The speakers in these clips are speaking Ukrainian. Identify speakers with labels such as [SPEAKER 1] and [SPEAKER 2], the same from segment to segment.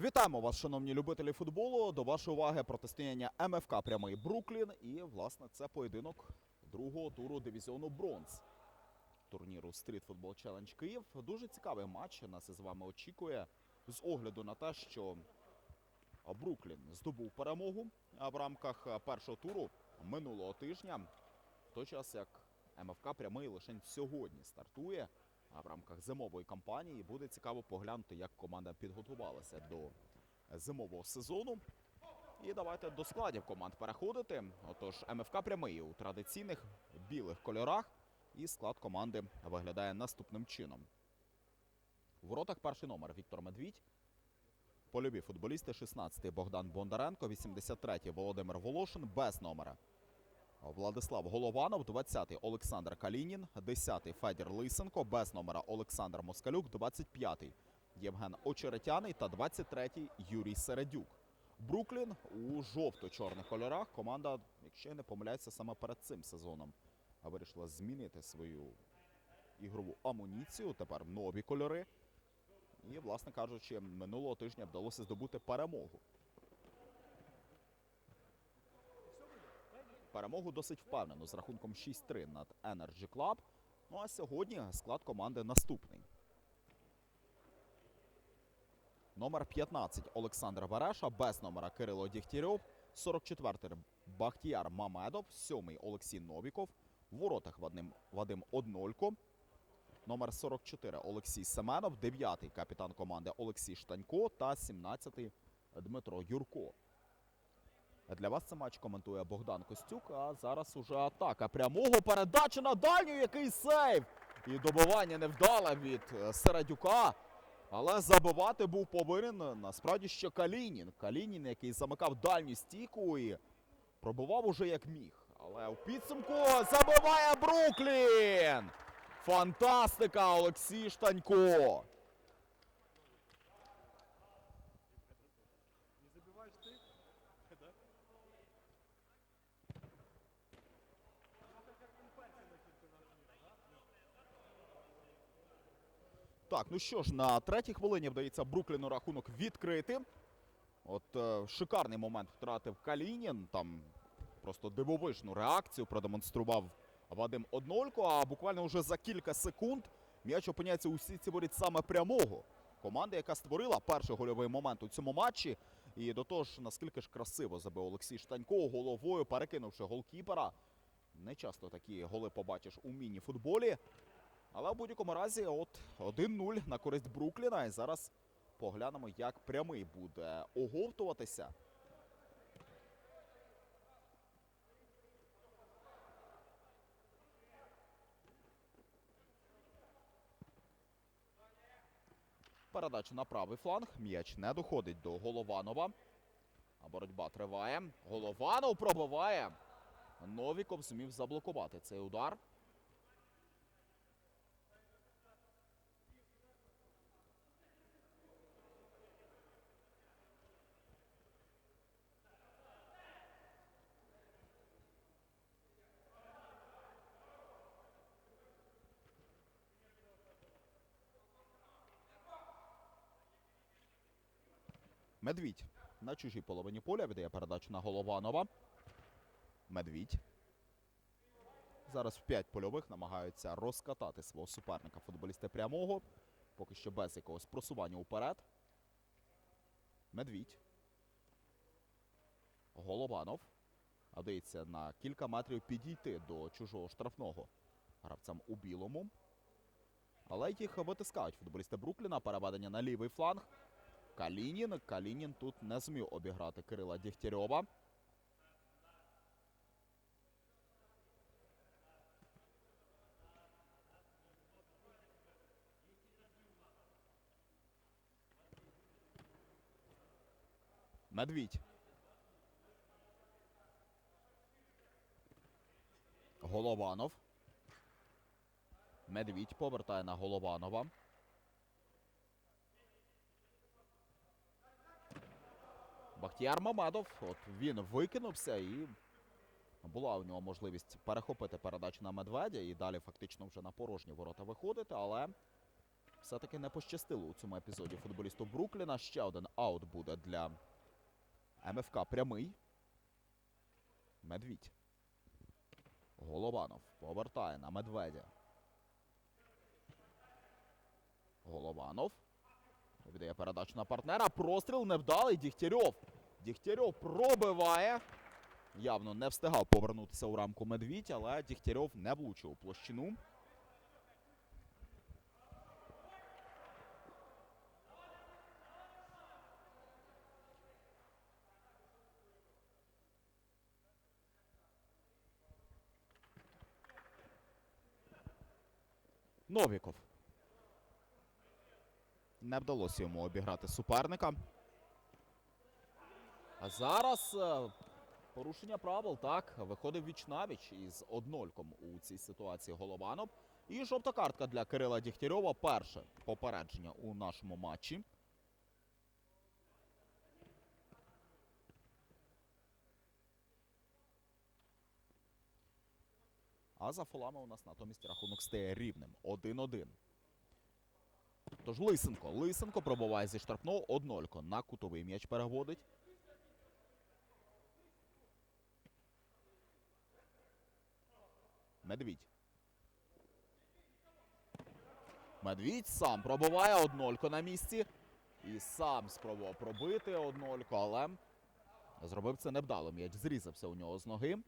[SPEAKER 1] Вітаємо вас, шановні любителі футболу. До вашої уваги протистояння МФК Прямий Бруклін. І, власне, це поєдинок другого туру дивізіону Бронз турніру Street Football Challenge Київ. Дуже цікавий матч нас із вами очікує з огляду на те, що Бруклін здобув перемогу в рамках першого туру минулого тижня. В той час як МФК Прямий лише сьогодні стартує в рамках зимової кампанії. Буде цікаво поглянути, як команда підготувалася до зимового сезону. І давайте до складів команд переходити. Отож, МФК прямий у традиційних білих кольорах. І склад команди виглядає наступним чином. У воротах перший номер Віктор Медвідь. Польові футболісти 16-й Богдан Бондаренко, 83-й Володимир Волошин без номера. Владислав Голованов, 20-й Олександр Калінін, 10-й Федір Лисенко, без номера Олександр Москалюк, 25-й Євген Очеретяний та 23-й Юрій Середюк. Бруклін у жовто-чорних кольорах. Команда, якщо я не помиляюся, саме перед цим сезоном вирішила змінити свою ігрову амуніцію. Тепер нові кольори. І, власне кажучи, минулого тижня вдалося здобути перемогу. Перемогу досить впевнено з рахунком 6-3 над Energy Club. Ну а сьогодні склад команди наступний. Номер 15 Олександр Вереша, без номера Кирило Дігтярьов, 44-й Бахтіяр Мамедов, 7-й Олексій Новіков, в воротах Вадим, Вадим Однолько, номер 44 Олексій Семенов, 9-й капітан команди Олексій Штанько та 17-й Дмитро Юрко. Для вас цей матч коментує Богдан Костюк. А зараз уже атака прямого передача на дальню. Який сейв! І добивання невдале від е, Середюка. Але забивати був повинен е, насправді ще Калінін. Калінін, який замикав дальню стійку і пробивав уже як міг. Але у підсумку забиває Бруклін! Фантастика Олексій Штанько! Так, ну що ж, на третій хвилині вдається Брукліну рахунок відкрити. От е, шикарний момент втратив Калінін. Там просто дивовижну реакцію продемонстрував Вадим Однолько. А буквально вже за кілька секунд м'яч опиняється у сітці воріт саме прямого. Команда, яка створила перший гольовий момент у цьому матчі. І до того ж, наскільки ж красиво забив Олексій Штанько головою, перекинувши голкіпера. Не часто такі голи побачиш у міні-футболі. Але в будь-якому разі, от 1-0 на користь Брукліна. І зараз поглянемо, як прямий буде оговтуватися. Передача на правий фланг. М'яч не доходить до Голованова. А боротьба триває. Голованов пробиває. Новіков зумів заблокувати цей удар. Медвідь на чужій половині поля віддає передачу на Голованова. Медвідь. Зараз в п'ять польових намагаються розкатати свого суперника футболісти прямого. Поки що без якогось просування уперед. Медвідь. Голованов. Вдається на кілька метрів підійти до чужого штрафного гравцям у білому. Але їх витискають футболісти Брукліна. Переведення на лівий фланг. Калінін. Калінін тут не зміг обіграти Кирила Дігтярьова. Медвідь. Голованов. Медвідь повертає на Голованова. Бахтіяр Мамедов. От він викинувся і була у нього можливість перехопити передачу на Медведя і далі фактично вже на порожні ворота виходити, але все-таки не пощастило у цьому епізоді футболісту Брукліна. Ще один аут буде для МФК прямий. Медвідь. Голованов повертає на медведя. Голованов. Віддає передачу на партнера. Простріл невдалий. Дігтярьов. Дігтярьов пробиває. Явно не встигав повернутися у рамку медвідь, але Дігтярьов не влучив у площину. Новіков. Не вдалося йому обіграти суперника. А зараз е, порушення правил, так, виходив віч навіч із однольком у цій ситуації Голованов. І жовта картка для Кирила Дігтярьова. Перше попередження у нашому матчі. А за фолами у нас натомість рахунок стає рівним. 1-1. Тож Лисенко. Лисенко пробуває зі штрафного однолько. На кутовий м'яч переводить. Медвідь. Медвідь сам пробиває однолько на місці. І сам спробував пробити однолько, але зробив це невдало. М'яч зрізався у нього з ноги.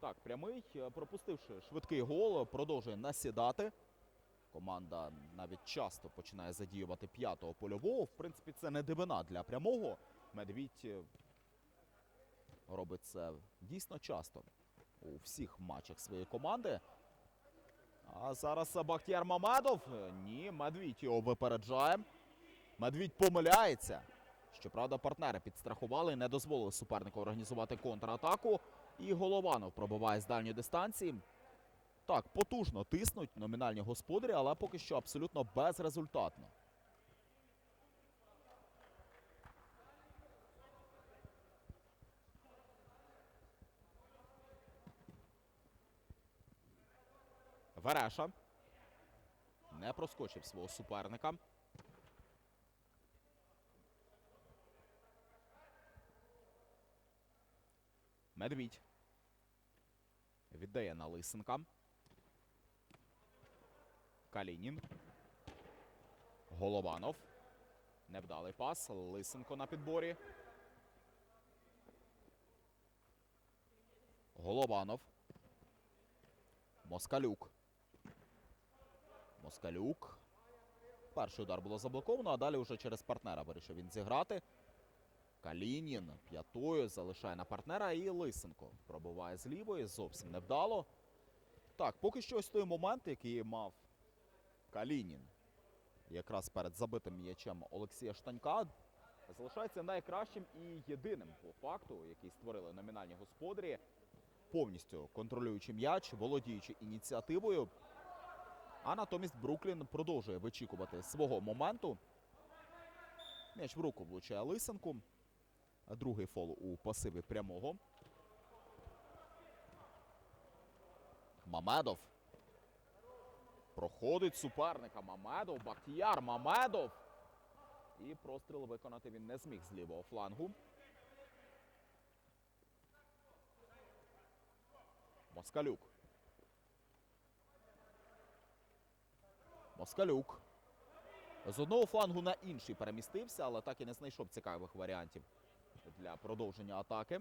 [SPEAKER 1] Так, прямий, е, пропустивши швидкий гол, продовжує насідати. Команда навіть часто починає задіювати п'ятого польового. В принципі, це не дивина для прямого. Медвідь е, робить це дійсно часто у всіх матчах своєї команди. А зараз Бахтияр Мамедов. Ні, Медвідь його випереджає. Медвідь помиляється. Щоправда, партнери підстрахували і не дозволили супернику організувати контратаку. І Голованов пробиває з дальньої дистанції. Так, потужно тиснуть номінальні господарі, але поки що абсолютно безрезультатно. Вереша не проскочив свого суперника. Медвідь. Віддає на Лисенка. Калінін. Голованов. Невдалий пас. Лисенко на підборі. Голованов. Москалюк. Москалюк. Перший удар було заблоковано, а далі вже через партнера вирішив він зіграти. Калінін п'ятою залишає на партнера і Лисенко пробиває з лівої. Зовсім невдало. Так, поки що ось той момент, який мав Калінін, якраз перед забитим м'ячем Олексія Штанька, залишається найкращим і єдиним по факту, який створили номінальні господарі, повністю контролюючи м'яч, володіючи ініціативою. А натомість Бруклін продовжує вичікувати свого моменту. М'яч в руку влучає Лисенку. Другий фол у пасиві прямого. Мамедов. Проходить суперника Мамедов. Бахтіяр Мамедов. І простріл виконати він не зміг з лівого флангу. Москалюк. Москалюк. З одного флангу на інший перемістився, але так і не знайшов цікавих варіантів для продовження атаки.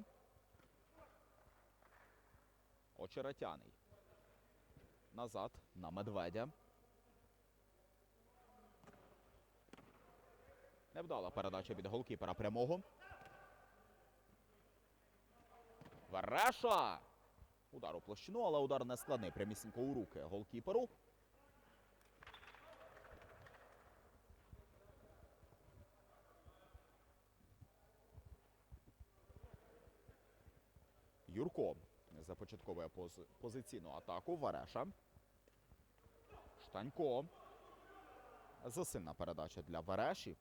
[SPEAKER 1] Очеретяний. Назад на медведя. Невдала передача від голкіпера прямого. Вереша! Удар у площину, але удар не складний. Прямісінько у руки голкіперу. Юрко започатковує пози- позиційну атаку. Вареша. Штанько. Засильна передача для Вареші.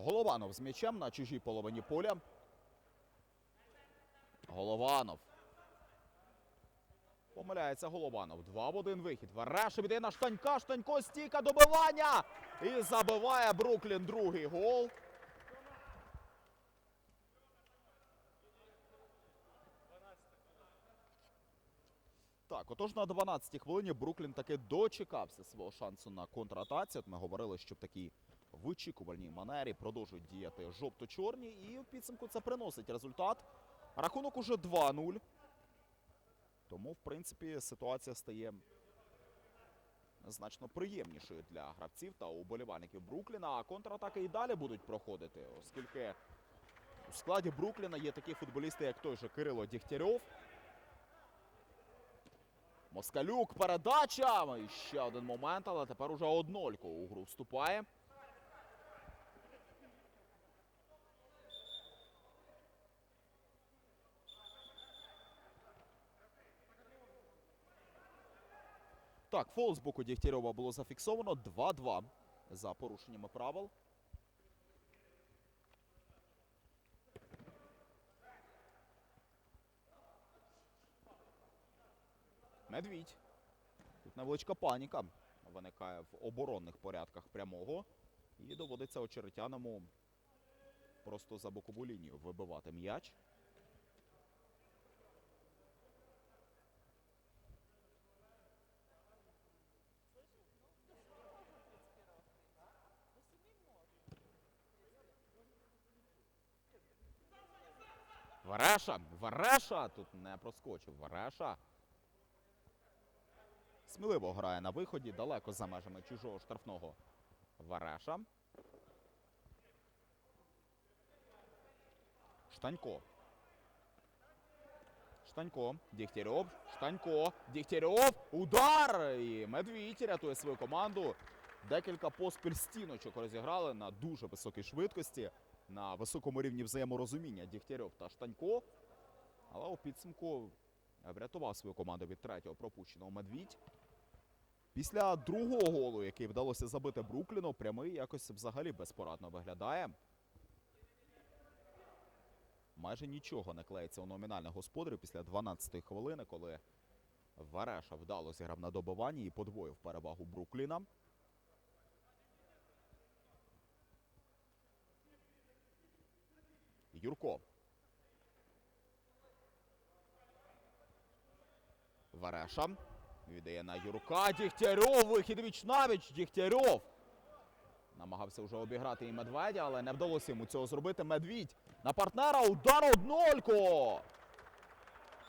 [SPEAKER 1] Голованов з м'ячем на чужій половині поля. Голованов. Помиляється Голованов. Два в один вихід. Варашев іде на штанька. Штанько стійка добивання. І забиває Бруклін другий гол. Так, отож на 12-й хвилині Бруклін таки дочекався свого шансу на контратаці. От Ми говорили, що в вичікувальній манері продовжують діяти жовто-чорні, і в підсумку це приносить результат. Рахунок уже 2-0. Тому, в принципі, ситуація стає значно приємнішою для гравців та уболівальників Брукліна. А контратаки і далі будуть проходити, оскільки у складі Брукліна є такі футболісти, як той же Кирило Дігтярьов. Москалюк, передача. І ще один момент, але тепер уже однолько у гру вступає. Так, фол з боку Дігтярьова було зафіксовано 2-2 за порушеннями правил. Медвідь. Тут невеличка паніка виникає в оборонних порядках прямого. І доводиться очеретяному просто за бокову лінію вибивати м'яч. Вареша! Вареша! Тут не проскочив. Вареша. Сміливо грає на виході, далеко за межами чужого штрафного Вареша. Штанько. Штанько. Дігтярьов. Штанько. Дігтярьов. Удар! І Медвідь рятує свою команду. Декілька поспіль стіночок розіграли на дуже високій швидкості, на високому рівні взаєморозуміння Дігтярьов та Штанько. Але у підсумку врятував свою команду від третього пропущеного Медвідь. Після другого голу, який вдалося забити Брукліну, прямий якось взагалі безпорадно виглядає. Майже нічого не клеїться у номінальних господарів після 12-ї хвилини, коли Вареша вдало зіграв на добиванні і подвоїв перевагу Брукліна. Юрко. Вареша. Віддає на Юрка. Дігтярьов. Вихід віч навіч. Дігтярьов. Намагався вже обіграти і Медведя, але не вдалося йому цього зробити. Медвідь на партнера. Удар однолько.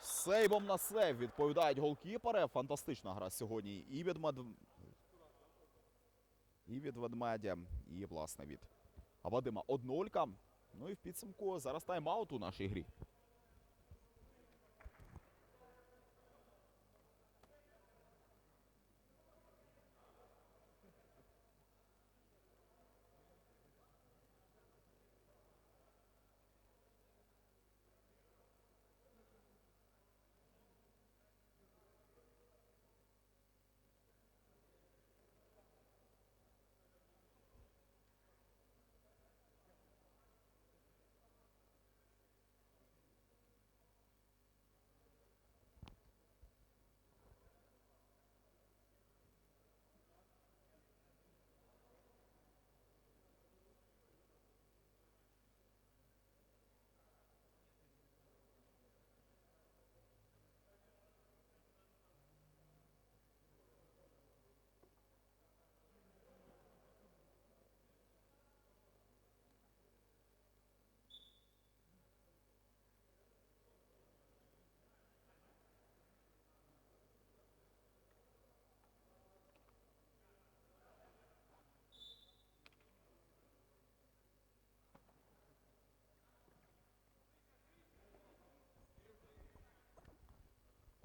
[SPEAKER 1] Сейвом на сейв відповідають голкіпери. Фантастична гра сьогодні і від Мед... і від Ведмедя, і, власне, від Вадима Однолька. Ну і в підсумку зараз тайм-аут у нашій грі.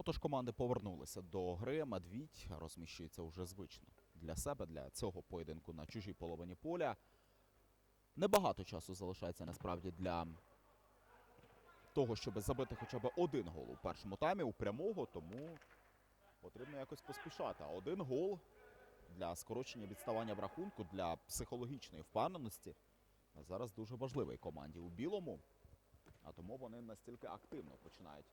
[SPEAKER 1] Отож, команди повернулися до гри. Медвідь розміщується уже звично для себе, для цього поєдинку на чужій половині поля. Небагато часу залишається насправді для того, щоб забити хоча б один гол у першому таймі у прямого, тому потрібно якось поспішати. Один гол для скорочення відставання в рахунку, для психологічної впевненості зараз дуже важливий команді у білому. А тому вони настільки активно починають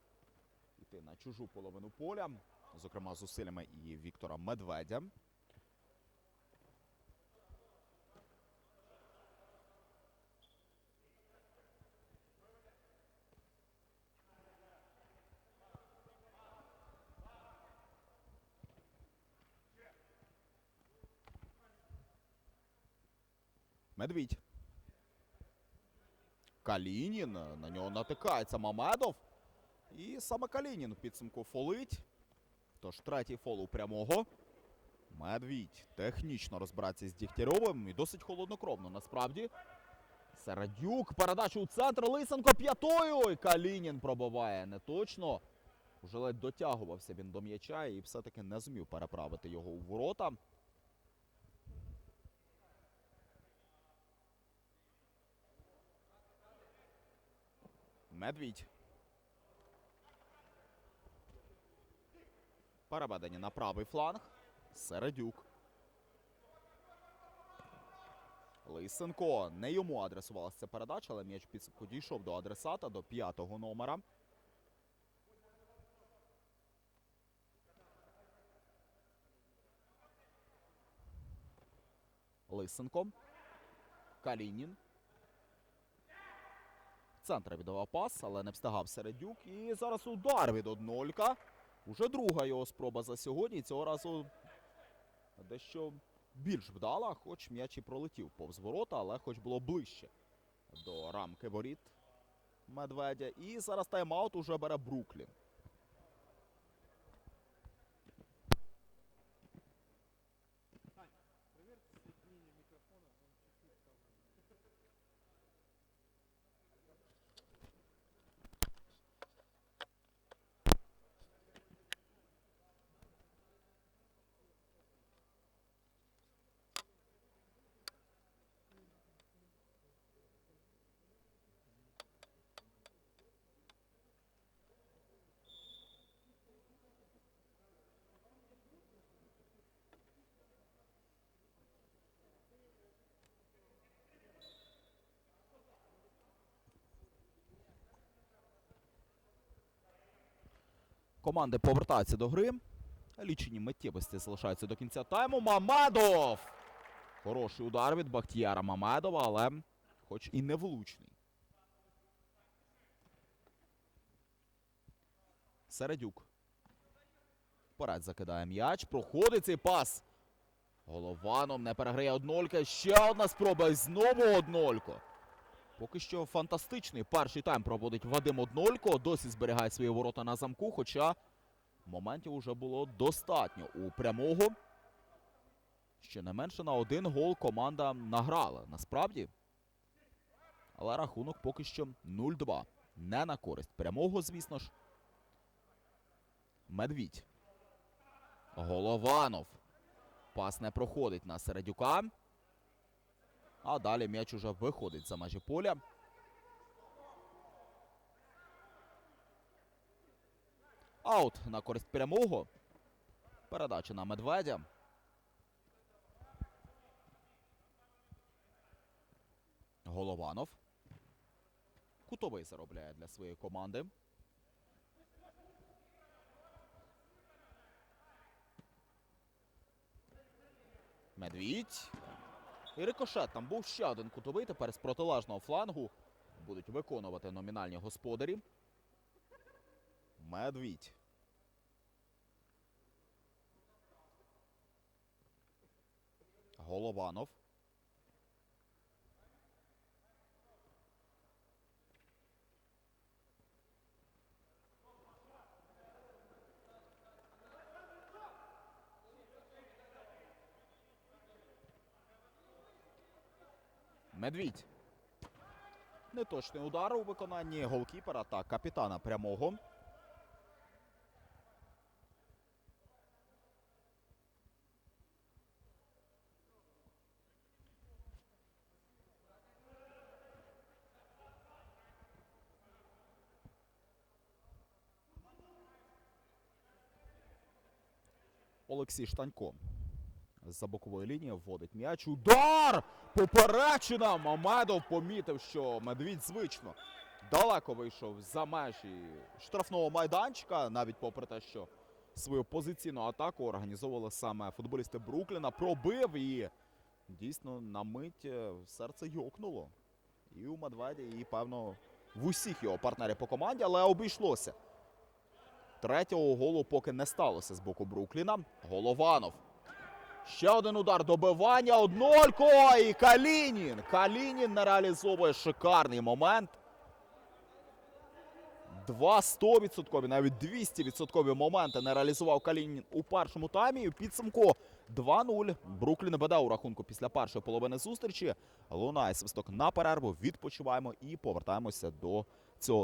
[SPEAKER 1] йти на чужу половину поля, зокрема зусиллями і Віктора Медведя. Медвідь. Калінін. На нього натикається Мамедов. І саме Калінін у підсумку фолить. Тож третій фол у прямого. Медвідь технічно розбирається з Дігтярьовим і досить холоднокровно насправді. Середюк, передача у центр. Лисенко п'ятою. І Калінін пробиває неточно. Уже ледь дотягувався він до м'яча і все-таки не зумів переправити його у ворота. Медвідь. Переведення на правий фланг. Середюк. Лисенко. Не йому адресувалася ця передача, але м'яч підсумку дійшов до адресата, до п'ятого номера. Лисенко. Калінін. Центр віддавав пас, але не встигав Середюк. І зараз удар від однолька. Уже друга його спроба за сьогодні. Цього разу дещо більш вдала, хоч м'яч і пролетів повз ворота, але хоч було ближче до рамки воріт Медведя. І зараз тайм-аут уже бере Бруклін. Команди повертаються до гри. Лічені миттєвості залишаються до кінця тайму. Мамедов! Хороший удар від Бахтіяра Мамедова, але хоч і не влучний. Середюк. Вперед закидає м'яч. Проходить цей пас. Голованом не переграє однолька. Ще одна спроба. І знову однолько. Поки що фантастичний перший тайм проводить Вадим Однолько. Досі зберігає свої ворота на замку, хоча моментів уже було достатньо у прямого. Ще не менше на один гол команда награла. Насправді. Але рахунок поки що 0-2. Не на користь прямого, звісно ж. Медвідь. Голованов. Пас не проходить на Середюка. А далі м'яч уже виходить за межі поля. Аут на користь прямого. Передача на Медведя. Голованов. Кутовий заробляє для своєї команди. Медвідь. І рикошет. Там був ще один кутовий. Тепер з протилежного флангу будуть виконувати номінальні господарі. Медвідь. Голованов. Медвідь. Неточний удар у виконанні голкіпера та капітана прямого. Олексій Штанько з-за бокової лінії вводить м'яч. Удар! Поперечина! Мамедов помітив, що медвідь звично далеко вийшов за межі штрафного майданчика, навіть попри те, що свою позиційну атаку організовували саме футболісти Брукліна. Пробив і дійсно на мить е, серце йокнуло. І у Медведі, і певно в усіх його партнерів по команді, але обійшлося. Третього голу поки не сталося з боку Брукліна. Голованов. Ще один удар добивання. Однолько. І Калінін. Калінін не реалізовує шикарний момент. Два 100%, навіть 200% моменти не реалізував Калінін у першому таймі. І у підсумку 2-0. Бруклін веде у рахунку після першої половини зустрічі. Лунає свисток на перерву. Відпочиваємо і повертаємося до